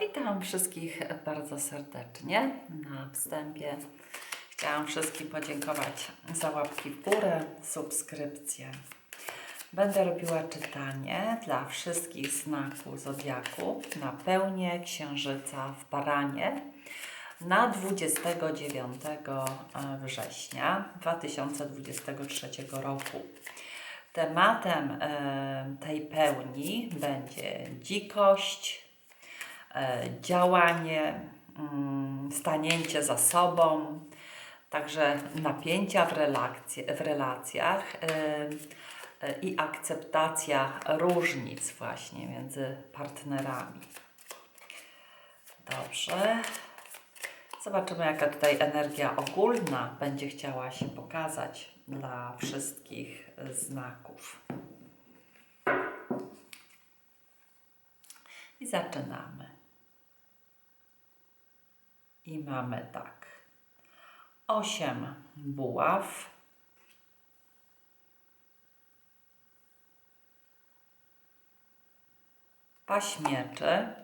Witam wszystkich bardzo serdecznie. Na wstępie chciałam wszystkim podziękować za łapki w górę, subskrypcję. Będę robiła czytanie dla wszystkich znaków zodiaku na pełnię księżyca w Baranie na 29 września 2023 roku. Tematem e, tej pełni będzie dzikość, e, działanie, mm, stanięcie za sobą, także napięcia w, relacje, w relacjach e, e, i akceptacja różnic właśnie między partnerami. Dobrze. Zobaczymy, jaka tutaj energia ogólna będzie chciała się pokazać dla wszystkich znaków. I zaczynamy. I mamy tak. Osiem buław. Paź mieczy.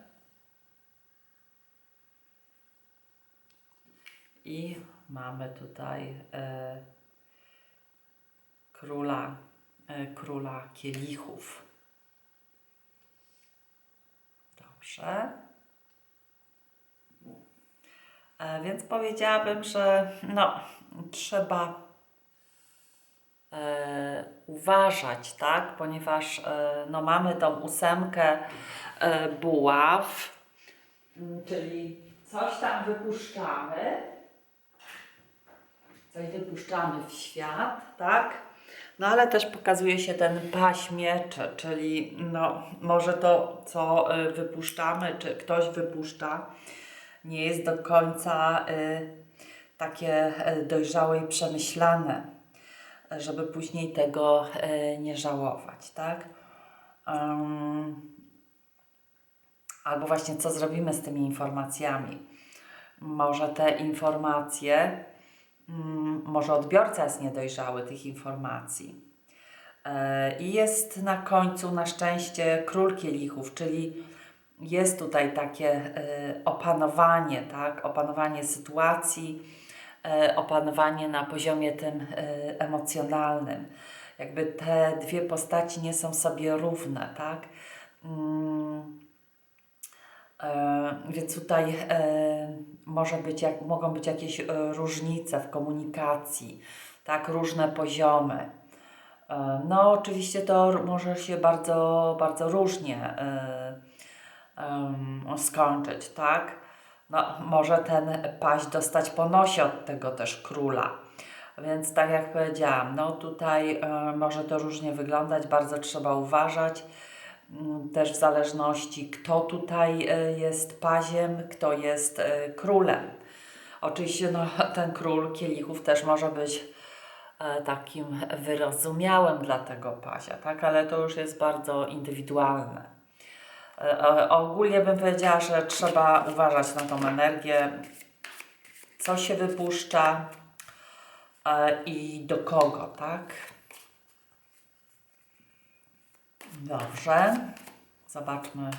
I mamy tutaj e, króla, e, króla kielichów. Dobrze. E, więc powiedziałabym, że no, trzeba e, uważać, tak? Ponieważ e, no, mamy tą ósemkę buław, m, czyli coś tam wypuszczamy coś wypuszczamy w świat, tak? No ale też pokazuje się ten paś mieczy, czyli no, może to, co wypuszczamy, czy ktoś wypuszcza, nie jest do końca y, takie y, dojrzałe i przemyślane, żeby później tego y, nie żałować, tak? Albo właśnie co zrobimy z tymi informacjami. Może te informacje mm, może odbiorca jest niedojrzały tych informacji. E, I jest na końcu na szczęście król kielichów, czyli jest tutaj takie e, opanowanie, tak? opanowanie sytuacji, e, opanowanie na poziomie tym e, emocjonalnym. Jakby te dwie postaci nie są sobie równe, tak? Mm, Więc tutaj może być, mogą być jakieś różnice w komunikacji, tak, różne poziomy. No, oczywiście to może się bardzo, bardzo różnie em, skończyć, tak? No, może ten paść dostać po nosie od tego też króla. Więc tak jak powiedziałam, no tutaj e, może to różnie wyglądać, bardzo trzeba uważać. Mm, Też w zależności, kto tutaj e, jest paziem, kto jest e, królem. Oczywiście no, ten król kielichów też może być e, takim wyrozumiałym dla tego pazia, tak? ale to już jest bardzo indywidualne. E, e, Ogólnie bym powiedziała, że trzeba uważać na tą energię, co się wypuszcza e, i do kogo, tak? Dobrze. Zobaczmy,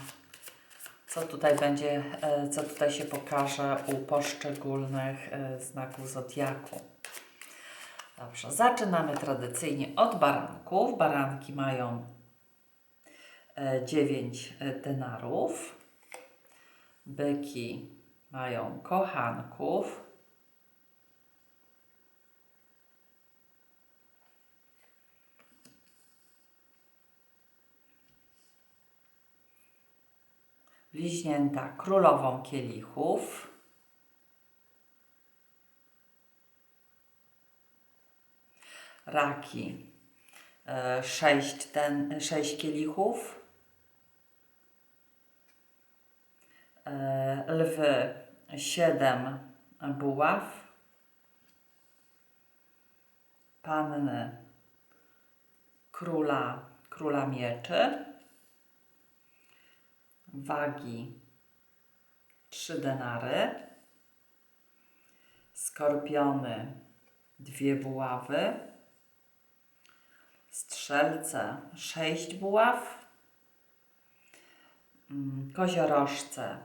co tutaj będzie, co tutaj się pokaże u poszczególnych znaków zodiaku. Dobrze, zaczynamy tradycyjnie od baranków. Baranki mają 9 denarów. Byki mają kochanków. Bliźnięta królową kielichów. Raki e, sześć, ten, sześć kielichów. E, Lwy siedem buław. Panny króla, króla mieczy. Wagi 3 denary, skorpiony dwie buławy, strzelce 6 buław, mm, koziorożce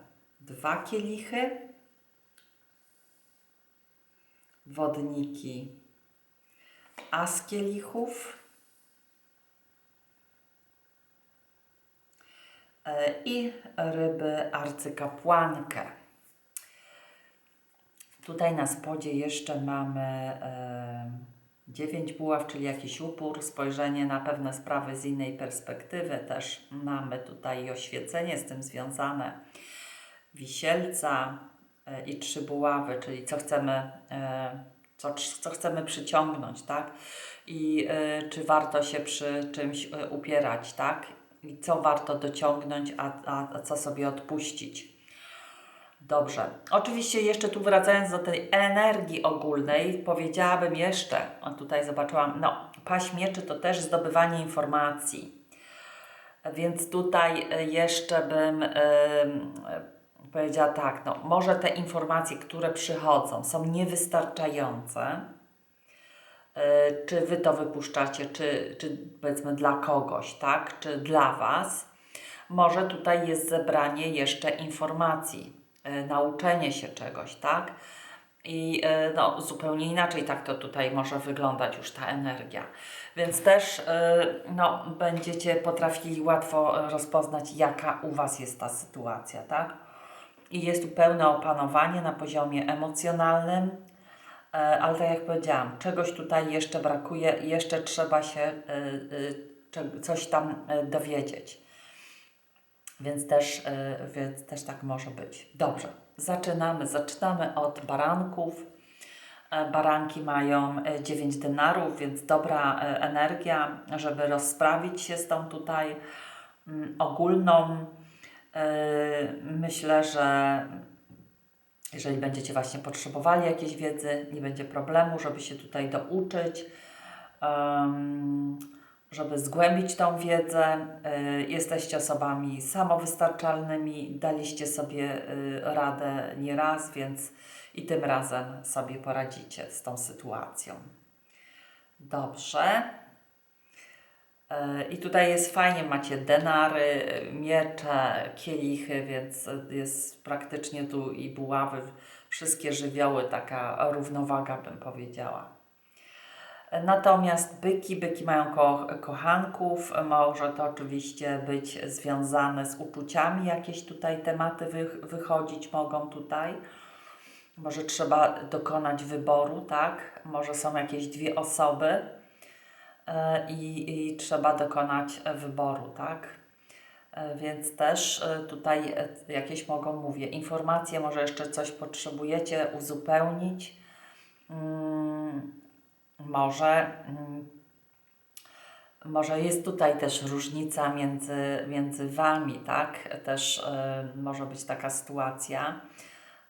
dwa kielichy, wodniki as kielichów e, i ryby arcykapłankę. Tutaj na spodzie jeszcze mamy e, 9 buław, czyli jakiś upór, spojrzenie na pewne sprawy z innej perspektywy. Też mamy tutaj oświecenie z tym związane, wisielca e, i trzy buławy, czyli co chcemy, e, co, co chcemy przyciągnąć, tak? I e, czy warto się przy czymś upierać, tak? I co warto dociągnąć, a, a, a co sobie odpuścić. Dobrze. Oczywiście jeszcze tu wracając do tej energii ogólnej, powiedziałabym jeszcze, a tutaj zobaczyłam, no, paść mieczy to też zdobywanie informacji. Więc tutaj jeszcze bym powiedziała tak, no, może te informacje, które przychodzą, są niewystarczające. E, Czy wy to wypuszczacie, czy, czy powiedzmy dla kogoś, tak? Czy dla was? Może tutaj jest zebranie jeszcze informacji, e, nauczenie się czegoś, tak? I e, no, zupełnie inaczej tak to tutaj może wyglądać już ta energia. Więc też no, będziecie potrafili łatwo rozpoznać, jaka u Was jest ta sytuacja, tak? I jest tu pełne opanowanie na poziomie emocjonalnym, e, ale tak jak powiedziałam, czegoś tutaj jeszcze brakuje, jeszcze trzeba się e, e, coś tam dowiedzieć. Więc też, więc też tak może być. Dobrze, zaczynamy. Zaczynamy od baranków. Baranki mają e, 9 denarów, więc dobra energia, żeby rozprawić się z tą tutaj mm, ogólną. E, Myślę, że jeżeli będziecie właśnie potrzebowali jakiejś wiedzy, nie będzie problemu, żeby się tutaj douczyć, żeby zgłębić tą wiedzę. Y, Jesteście osobami samowystarczalnymi, daliście sobie y, radę nieraz, więc i tym razem sobie poradzicie z tą sytuacją. Dobrze. I tutaj jest fajnie, macie denary, miecze, kielichy, więc jest praktycznie tu i buławy, wszystkie żywioły, taka równowaga bym powiedziała. Natomiast byki, byki mają ko kochanków, może to oczywiście być związane z uczuciami, jakieś tutaj tematy wy wychodzić mogą tutaj. Może trzeba dokonać wyboru, tak? Może są jakieś dwie osoby, i, i trzeba dokonać e, wyboru, tak? E, Więc też e, tutaj e, jakieś mogą, mówię, informacje, może jeszcze coś potrzebujecie uzupełnić. Mm, może, mm, może jest tutaj też różnica między, między Wami, tak? Też e, może być taka sytuacja,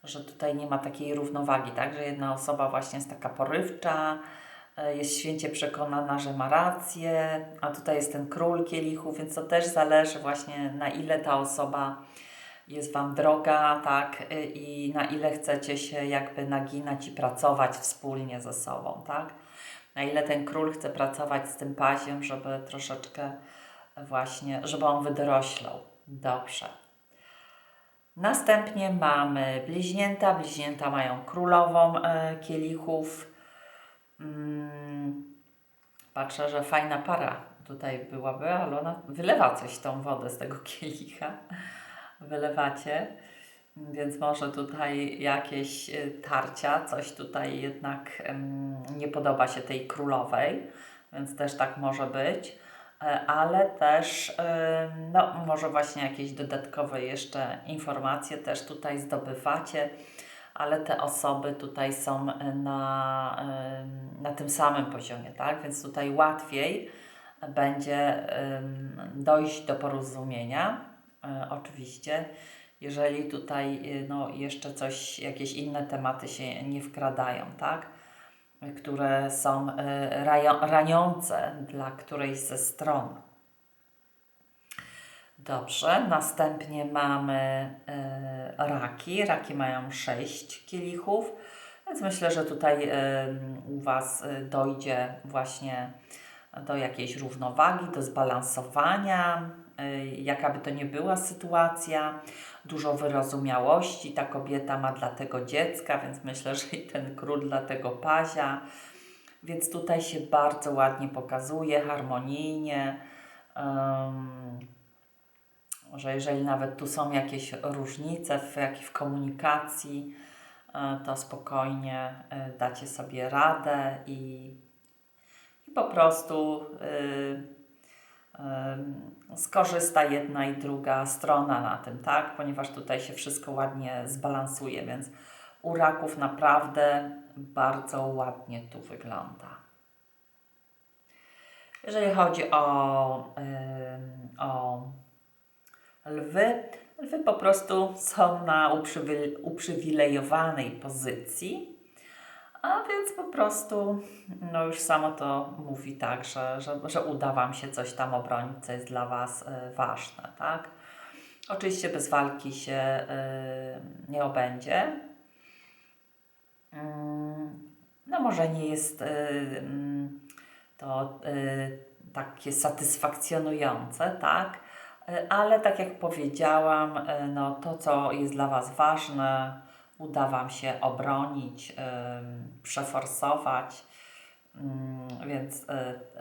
że tutaj nie ma takiej równowagi, tak? Że jedna osoba właśnie jest taka porywcza, e, jest święcie przekonana, że ma rację, a tutaj jest ten król kielichów, więc to też zależy właśnie na ile ta osoba jest Wam droga, tak, y, i na ile chcecie się jakby naginać i pracować wspólnie ze sobą, tak. Na ile ten król chce pracować z tym paziem, żeby troszeczkę właśnie, żeby on wydoroślał. Dobrze. Następnie mamy bliźnięta. Bliźnięta mają królową e, kielichów. Mm, patrzę, że fajna para tutaj byłaby, ale ona wylewa coś tą wodę z tego kielicha. Wylewacie, więc może tutaj jakieś y, tarcia, coś tutaj jednak nie podoba się tej królowej, więc też tak może być. E, Ale też, no, może właśnie jakieś dodatkowe jeszcze informacje też tutaj zdobywacie, ale te osoby tutaj są na, em, na tym samym poziomie, tak? Więc tutaj łatwiej będzie dojść do porozumienia, e, oczywiście, jeżeli tutaj e, no, jeszcze coś, jakieś inne tematy się nie wkradają, tak? E, Które są e, raniące dla którejś ze stron. Dobrze, następnie mamy e, raki. Raki mają 6 kielichów, więc myślę, że tutaj e, u Was e, dojdzie właśnie do jakiejś równowagi, do zbalansowania. y, jaka by to nie była sytuacja, dużo wyrozumiałości ta kobieta ma dla tego dziecka, więc myślę, że i ten król dla tego pazia. Więc tutaj się bardzo ładnie pokazuje, harmonijnie. Że jeżeli nawet tu są jakieś różnice w, jak w komunikacji, e, to spokojnie e, dacie sobie radę i, i po prostu y, y, skorzysta jedna i druga strona na tym, tak? Ponieważ tutaj się wszystko ładnie zbalansuje, więc u raków naprawdę bardzo ładnie tu wygląda. Jeżeli chodzi o, y, o lwy, lwy po prostu są na uprzywi- uprzywilejowanej pozycji, a więc po prostu, no już samo to mówi tak, że, że, że uda Wam się coś tam obronić, co jest dla Was y, ważne, tak? Oczywiście bez walki się y, nie obędzie. Mm, No może nie jest y, mm, to takie satysfakcjonujące, tak? Y, Ale tak jak powiedziałam, y, no to co jest dla Was ważne, uda Wam się obronić, przeforsować, Mm, więc y,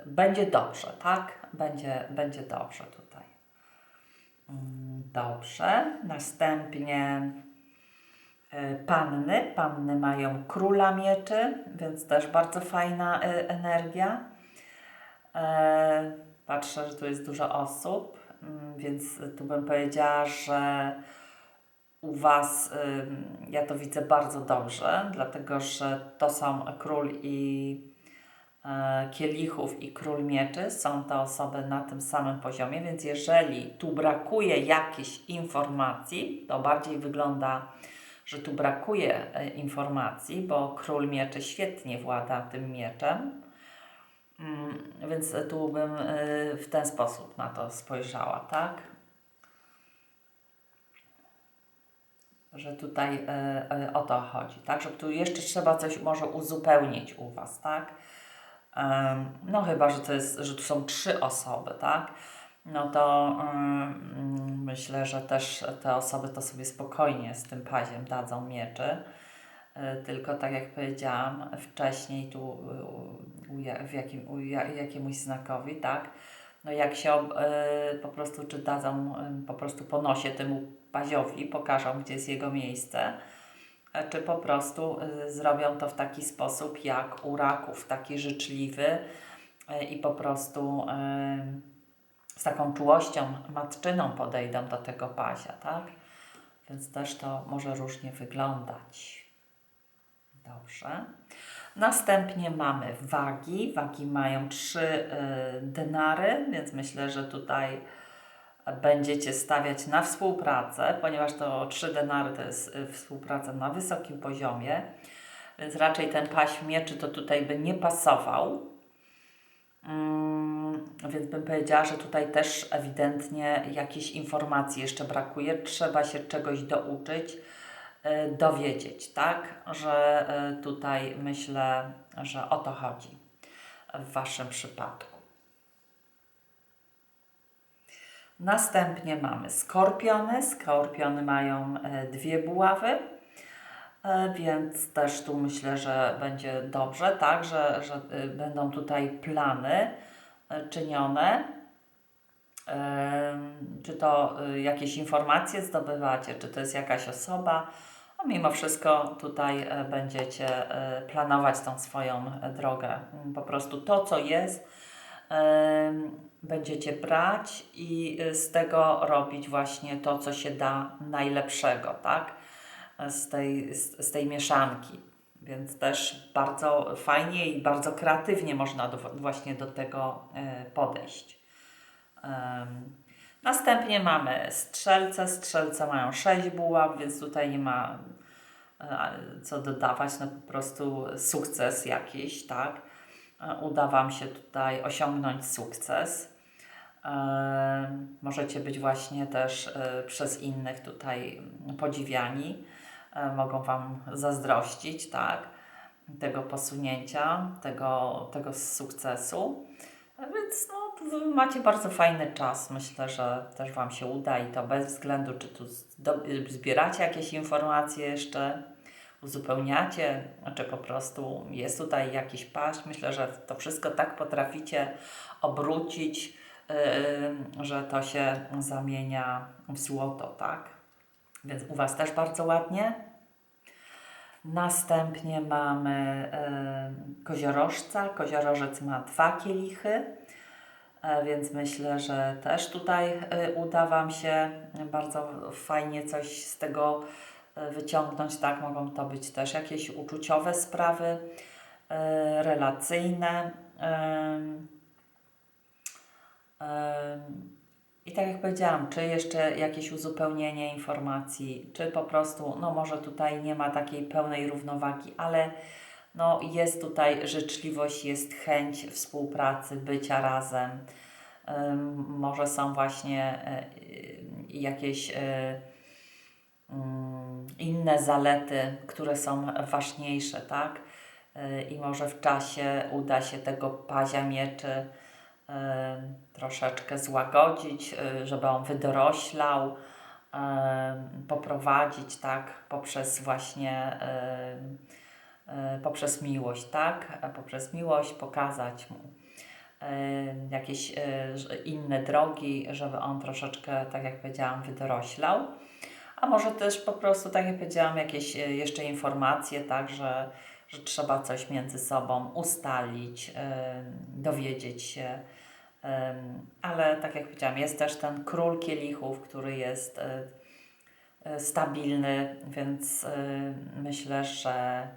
będzie dobrze, tak? Będzie, będzie dobrze tutaj. Mm, Dobrze. Następnie panny. Panny mają króla mieczy, więc też bardzo fajna energia. E, Patrzę, że tu jest dużo osób, więc tu bym powiedziała, że u Was ja to widzę bardzo dobrze, dlatego że to są król i e, kielichów i król mieczy, są to osoby na tym samym poziomie, więc jeżeli tu brakuje jakiejś informacji, to bardziej wygląda, że tu brakuje e, informacji, bo król mieczy świetnie włada tym mieczem. Mm, Więc tu bym y, w ten sposób na to spojrzała, tak? Że tutaj y, y, o to chodzi, tak? Że tu jeszcze trzeba coś może uzupełnić u Was, tak? No chyba, że to jest, że tu są trzy osoby, tak? No to mm, myślę, że też te osoby to sobie spokojnie z tym paziem dadzą mieczy. Y, Tylko tak jak powiedziałam wcześniej tu w jakim, u ja- jakiemuś znakowi, tak? No jak się y, po prostu czy dadzą po prostu po nosie temu paziowi, pokażą gdzie jest jego miejsce, a czy po prostu zrobią to w taki sposób jak u raków, taki życzliwy i po prostu z taką czułością matczyną podejdą do tego pazia, tak? Więc też to może różnie wyglądać. Dobrze. Następnie mamy wagi. Wagi mają trzy y, denary, więc myślę, że tutaj będziecie stawiać na współpracę, ponieważ to trzy denary to jest y, współpraca na wysokim poziomie, więc raczej ten paś mieczy to tutaj by nie pasował. Mm, więc bym powiedziała, że tutaj też ewidentnie jakiejś informacji jeszcze brakuje. Trzeba się czegoś douczyć, dowiedzieć, tak? Że y, tutaj myślę, że o to chodzi w Waszym przypadku. Następnie mamy skorpiony. Skorpiony mają e, dwie buławy, e, więc też tu myślę, że będzie dobrze, tak, że, że e, będą tutaj plany e, czynione. Czy to e, jakieś informacje zdobywacie, czy to jest jakaś osoba, a mimo wszystko tutaj e, będziecie e, planować tą swoją e, drogę. Mm, Po prostu to, co jest, będziecie brać i y, z tego robić właśnie to, co się da najlepszego, tak? Z tej, z, tej mieszanki. Więc też bardzo fajnie i bardzo kreatywnie można do, właśnie do tego podejść. Następnie mamy strzelce. Strzelce mają 6 buław, więc tutaj nie ma e, co dodawać, no po prostu sukces jakiś, tak? E, Uda Wam się tutaj osiągnąć sukces. Możecie być właśnie też e, przez innych tutaj podziwiani. Mogą Wam zazdrościć, tak? Tego posunięcia, tego, tego sukcesu. Więc no, macie bardzo fajny czas. Myślę, że też Wam się uda i to bez względu, czy tu zbieracie jakieś informacje jeszcze, uzupełniacie, czy po prostu jest tutaj jakiś paść. Myślę, że to wszystko tak potraficie obrócić, yy, że to się zamienia w złoto, tak? Więc u Was też bardzo ładnie. Następnie mamy y, koziorożca. Koziorożec ma dwa kielichy, więc myślę, że też tutaj y, uda Wam się bardzo fajnie coś z tego y, wyciągnąć. Tak, mogą to być też jakieś uczuciowe sprawy, relacyjne. i tak jak powiedziałam, czy jeszcze jakieś uzupełnienie informacji, czy po prostu, no może tutaj nie ma takiej pełnej równowagi, ale no jest tutaj życzliwość, jest chęć współpracy, bycia razem. Może są właśnie y, jakieś y, mm, inne zalety, które są ważniejsze, tak? Y, I może w czasie uda się tego pazia mieczy troszeczkę złagodzić, żeby on wydoroślał, poprowadzić, tak, poprzez właśnie poprzez miłość, tak, A poprzez miłość pokazać mu y, jakieś ż- inne drogi, żeby on troszeczkę, tak jak powiedziałam, wydoroślał. A może też po prostu, tak jak powiedziałam, jakieś jeszcze informacje, tak, że, że trzeba coś między sobą ustalić, dowiedzieć się. Ale tak jak powiedziałam, jest też ten król kielichów, który jest stabilny, więc myślę, że,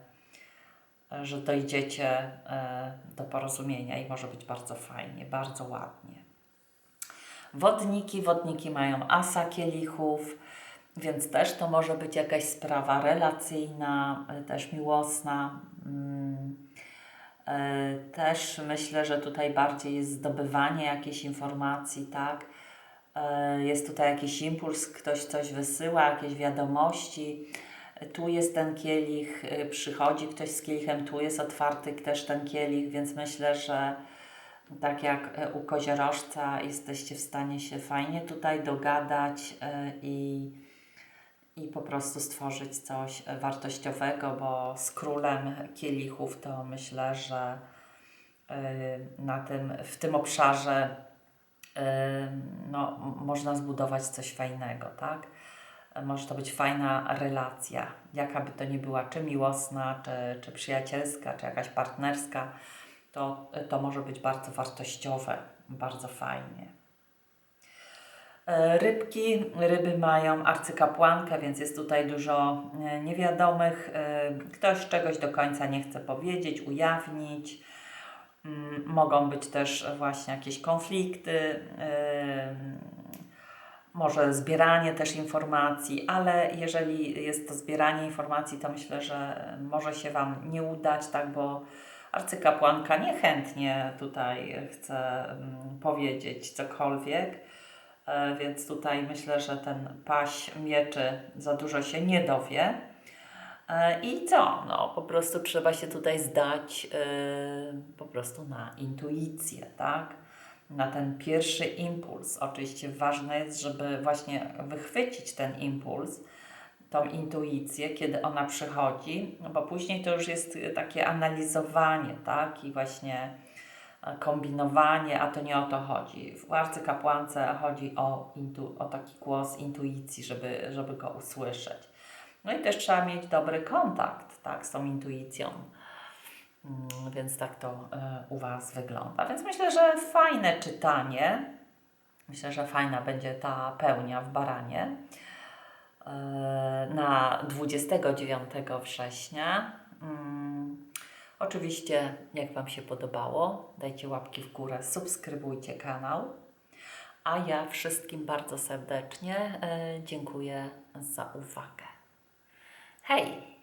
że dojdziecie y, do porozumienia i może być bardzo fajnie, bardzo ładnie. Wodniki, wodniki mają asa kielichów, więc też to może być jakaś sprawa relacyjna, y, też miłosna. Mm. E, Też myślę, że tutaj bardziej jest zdobywanie jakiejś informacji, tak? E, Jest tutaj jakiś impuls, ktoś coś wysyła, jakieś wiadomości. Tu jest ten kielich, e, przychodzi ktoś z kielichem, tu jest otwarty też ten kielich, więc myślę, że tak jak e, u koziorożca jesteście w stanie się fajnie tutaj dogadać e, i i po prostu stworzyć coś wartościowego, bo z królem kielichów to myślę, że y, na tym, w tym obszarze y, no, można zbudować coś fajnego, tak? Może to być fajna relacja, jaka by to nie była, czy miłosna, czy, czy przyjacielska, czy jakaś partnerska, to, to może być bardzo wartościowe, bardzo fajnie. E, Rybki, ryby mają arcykapłankę, więc jest tutaj dużo e, niewiadomych. E, Ktoś czegoś do końca nie chce powiedzieć, ujawnić. Mm, Mogą być też właśnie jakieś konflikty, może zbieranie też informacji, ale jeżeli jest to zbieranie informacji, to myślę, że może się Wam nie udać, tak, bo arcykapłanka niechętnie tutaj chce mm, powiedzieć cokolwiek. E, Więc tutaj myślę, że ten paś mieczy za dużo się nie dowie. E, I co? No, po prostu trzeba się tutaj zdać e, po prostu na intuicję, tak? Na ten pierwszy impuls. Oczywiście ważne jest, żeby właśnie wychwycić ten impuls, tą intuicję, kiedy ona przychodzi, no bo później to już jest takie analizowanie, tak? I właśnie e, kombinowanie, a to nie o to chodzi. W arcykapłance chodzi o, intu, o taki głos intuicji, żeby, żeby go usłyszeć. No i też trzeba mieć dobry kontakt tak, z tą intuicją. Mm, Więc tak to e, u Was wygląda. Więc myślę, że fajne czytanie. Myślę, że fajna będzie ta pełnia w baranie e, na 29 września. Mm, Oczywiście, jak Wam się podobało, dajcie łapki w górę, subskrybujcie kanał. A ja wszystkim bardzo serdecznie e, dziękuję za uwagę. Hej!